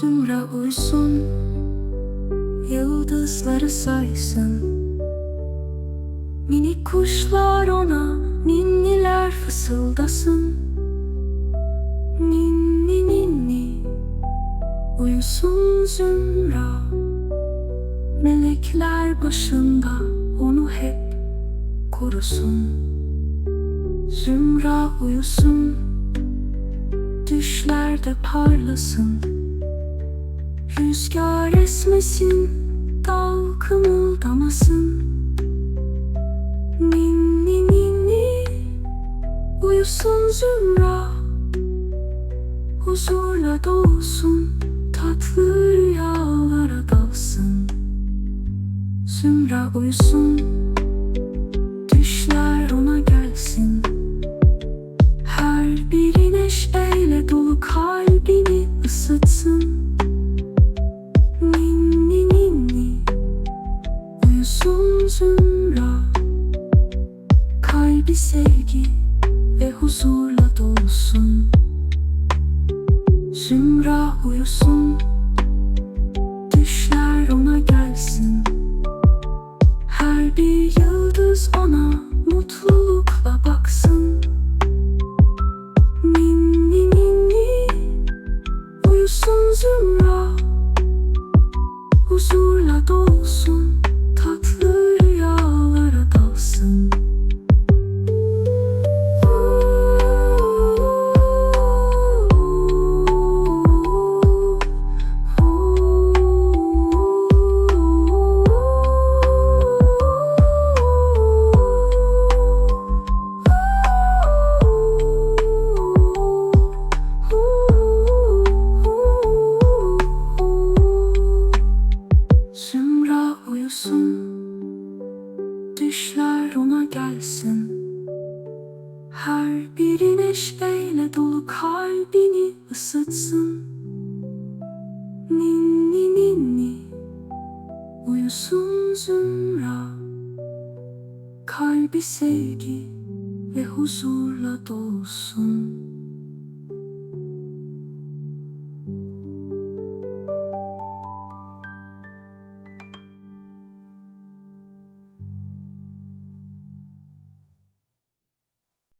Zümre uysun Yıldızları saysın. Mini kuşlar ona Ninniler fısıldasın. Ninni ninni Uyusun Zümra. Melekler başında Onu hep korusun. Zümra uyusun Düşlerde parlasın. Rüzgar esmesin Dal kımıldamasın. Ninni ninni Uyusun Zümra Huzurla dolsun Tatlı rüyalara dalsın. Zümra uyusun sevgi ve huzurla dolsun. Zümra uyusun Düşler ona gelsin. Her bir yıldız ona mutlulukla baksın. Ninni ninni Uyusun Zümra Huzurla dolsun gelsin Her biri neşeyle dolu kalbini ısıtsın. Ninni ninni Uyusun Zümra. Kalbi sevgi ve huzurla dolsun